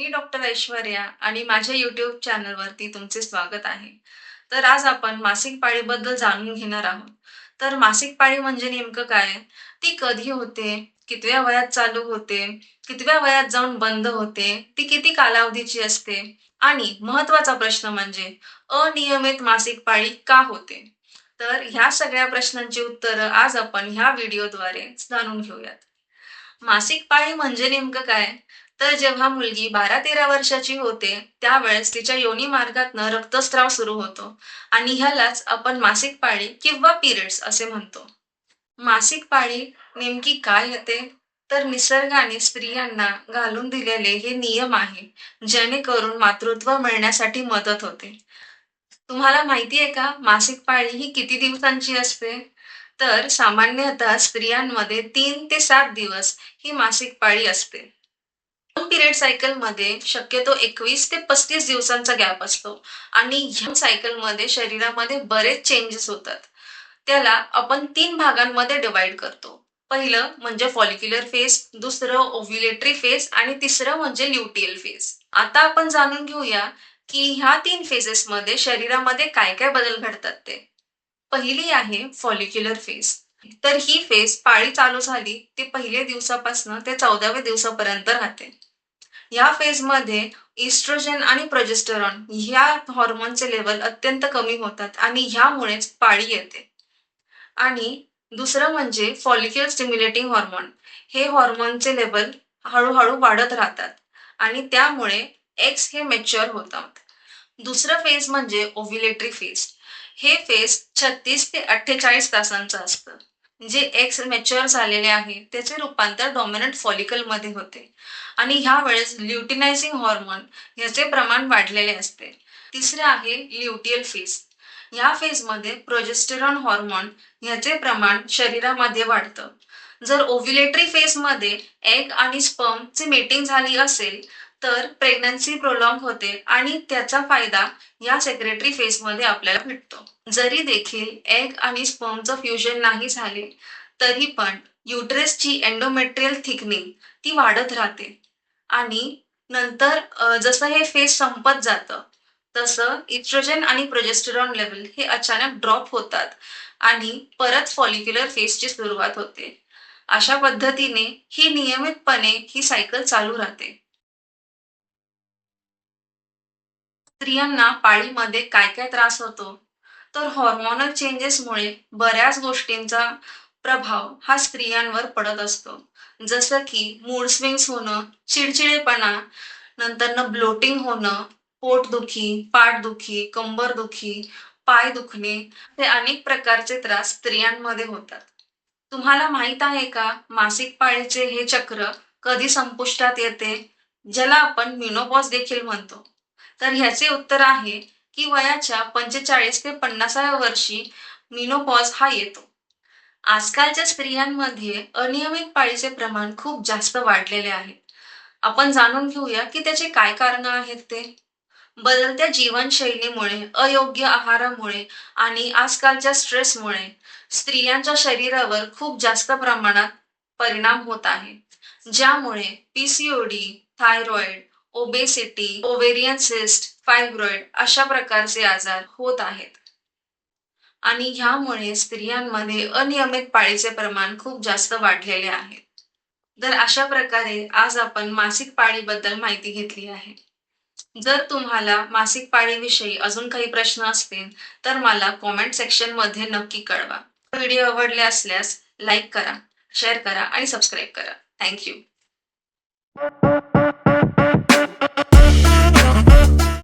मी doctor Aishwarya आणि माझ्या YouTube चॅनलवरती तुमचे स्वागत आहे. तर आज आपण मासिक पाळीबद्दल जाणून घेणार आहोत. तर मासिक पाळी म्हणजे नेमकं काय? ती कधी होते? कितव्या वयात चालू होते? कितव्या वयात जाऊन बंद होते? ती किती कालावधीची असते? आणि महत्त्वाचा प्रश्न म्हणजे अनियमित मासिक पाळी का होते? तर ह्या सगळ्या प्रश्नांची उत्तरं आज आपण ह्या व्हिडिओद्वारे जाणून घेऊयात. मासिक पाळी म्हणजे नेमकं काय? तर जेव्हा मुलगी बारा तेरा वर्षाची होते त्यावेळेस तिच्या योनी मार्गातनं रक्तस्राव सुरू होतो आणि ह्यालाच आपण मासिक पाळी किंवा पिरियड्स असे म्हणतो. मासिक पाळी नेमकी काय येते? तर निसर्गाने स्त्रियांना घालून दिलेले हे नियम आहे जेणेकरून मातृत्व मिळण्यासाठी मदत होते. तुम्हाला माहिती आहे का मासिक पाळी ही किती दिवसांची असते? तर सामान्यतः स्त्रियांमध्ये तीन ते सात दिवस ही मासिक पाळी असते. दोन पिरियड सायकलमध्ये शक्यतो एकवीस ते पस्तीस दिवसांचा गॅप असतो. आणि ह्या सायकलमध्ये शरीरामध्ये बरेच चेंजेस होतात. त्याला आपण तीन भागांमध्ये डिवाइड करतो. पहिलं म्हणजे फॉलिक्युलर फेज दुसरं ओव्ह्युलेटरी फेज आणि तिसरं म्हणजे ल्युटियल फेज आता आपण जाणून घेऊया की ह्या तीन फेजेसमध्ये शरीरामध्ये काय काय बदल घडतात ते. पहिली आहे फॉलिक्युलर फेज तर ही फेज पाळी चालू झाली ती पहिल्या दिवसापासून ते चौदाव्या दिवसापर्यंत राहते. या फेजमध्ये इस्ट्रोजन आणि प्रोजेस्टेरॉन ह्या हॉर्मोनचे लेवल अत्यंत कमी होतात आणि ह्यामुळेच पाळी येते. आणि दुसरं म्हणजे फॉलिक्युलर स्टिम्युलेटिंग हॉर्मोन हे हॉर्मोनचे लेवल हळूहळू वाढत राहतात आणि त्यामुळे एक्स हे मॅच्युअर होतात. दुसरं फेज म्हणजे ओव्हिलेटरी फेज हे फेज छत्तीस ते अठ्ठेचाळीस तासांचं असतं. जे एक्स मॅच्युअर झालेले आहे त्याचे रूपांतर डॉमिनंट फॉलिकलमध्ये होते. आणि ह्या वेळेस ल्युटिनायझिंग हॉर्मोन ह्याचे प्रमाण वाढलेले असते. तिसरे आहे ल्युटियल फेज या फेजमध्ये प्रोजेस्टेरॉन हॉर्मोन ह्याचे प्रमाण शरीरामध्ये वाढतं. जर ओव्ह्युलेटरी फेजमध्ये एग आणि स्पर्मची मीटिंग झाली असेल तर प्रेग्नन्सी प्रोलॉंग होते आणि त्याचा फायदा या सेक्रेटरी फेजमध्ये आपल्याला भेटतो. जरी देखील एग आणि स्पर्मचं फ्युजन नाही झाले तरी पण युट्रेसची एंडोमेट्रियल थिकनिंग ती वाढत राहते. आणि नंतर जसं हे फेज संपत जातं तसं इस्ट्रोजन आणि प्रोजेस्टेरॉन लेवल हे अचानक ड्रॉप होतात आणि परत फॉलिक्युलर फेजची सुरुवात होते. अशा पद्धतीने ही नियमितपणे ही सायकल चालू राहते. स्त्रियांना पाळीमध्ये काय काय त्रास होतो? तर हॉर्मोनल चेंजेसमुळे बऱ्याच गोष्टींचा प्रभाव हा स्त्रियांवर पडत असतो. जसं की मूड स्विंग्स होणं चिडचिडेपणा नंतर ब्लोटिंग होणं पोटदुखी पाठदुखी कंबरदुखी पाय दुखणे हे अनेक प्रकारचे त्रास स्त्रियांमध्ये होतात. तुम्हाला माहीत आहे का मासिक पाळीचे हे चक्र कधी संपुष्टात येते? ज्याला आपण मिनोपॉज देखील म्हणतो. तर ह्याचे उत्तर आहे की वयाच्या पंचेचाळीस ते पन्नासाव्या वर्षी मिनोपॉज हा येतो. आजकालच्या स्त्रियांमध्ये अनियमित पाळीचे प्रमाण खूप जास्त वाढलेले आहे. आपण जाणून घेऊया की त्याचे काय कारण आहेत ते. बदलत्या जीवनशैलीमुळे अयोग्य आहारामुळे आणि आजकालच्या स्ट्रेसमुळे स्त्रियांच्या शरीरावर खूप जास्त प्रमाणात परिणाम होत आहे. ज्यामुळे PCOD thyroid obesity ovarian cyst fibroid अशा प्रकारचे आजार होत आहेत. आणि ह्यामुळे स्त्रियांमध्ये अनियमित पाळीचे प्रमाण खूप जास्त वाढलेले आहे. तर अशा प्रकारे आज आपण मासिक पाळीबद्दल माहिती घेतली आहे. जर तुम्हाला मासिक पाळीविषयी अजून काही प्रश्न असतील तर मला कॉमेंट सेक्शनमध्ये नक्की कळवा. व्हिडिओ आवडले असल्यास लाईक करा शेअर करा आणि सबस्क्राईब करा. थँक्यू